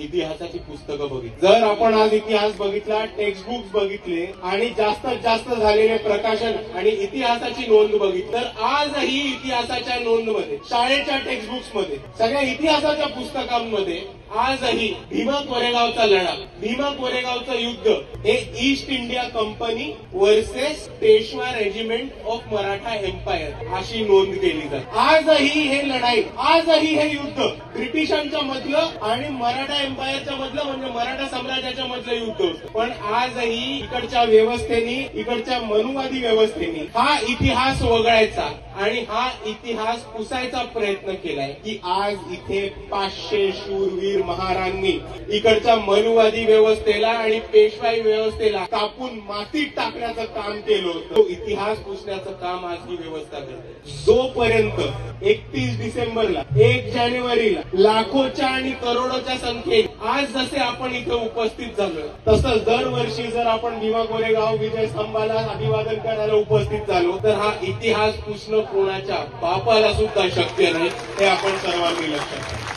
इतिहासाची पुस्तकं बघितली. जर आपण आज इतिहास बघितला टेक्स्टबुक्स बघितले आणि जास्तीत जास्त झालेले प्रकाशन आणि इतिहासाची नोंद बघितली तर आजही इतिहासाच्या नोंदमध्ये शाळेच्या टेक्स्टबुक्समध्ये सगळ्या इतिहासाच्या पुस्तकांमध्ये आजही भीमा कोरेगावचा लढा भीमा कोरेगावचं युद्ध हे East India Company versus Peshwa regiment of Maratha empire अशी नोंद केली जाते. आजही हे लढाई आजही हे युद्ध ब्रिटिशांच्या मधलं आणि मराठा एम्पायरच्या मधलं म्हणजे मराठा साम्राज्याच्या मधलं युद्ध होतं. पण आजही इकडच्या व्यवस्थेनी इकडच्या मनुवादी व्यवस्थेनी हा इतिहास वगळायचा आणि हा इतिहास पुसायचा प्रयत्न केलाय की आज इथे पाचशे शूरवीर महाराजांनी इकडच्या मनुवादी व्यवस्थेला आणि पेशवाई व्यवस्थेला कापून मातीत टाकण्याचं काम केलं तो इतिहास पुसण्याचं काम आज ही व्यवस्था करते जोपर्यंत एकतीस डिसेंबरला एक जानेवारीला लाखोच्या आणि करोडोच्या संख्येत आज जसे आपण इथे उपस्थित झालो तसंच दरवर्षी जर आपण भीमा कोरेगाव विजय स्तंभाला अभिवादन करायला उपस्थित झालो तर हा इतिहास पुसणं कोणाच्या बापाला सुद्धा शक्य नाही हे आपण सर्वांनी लक्षात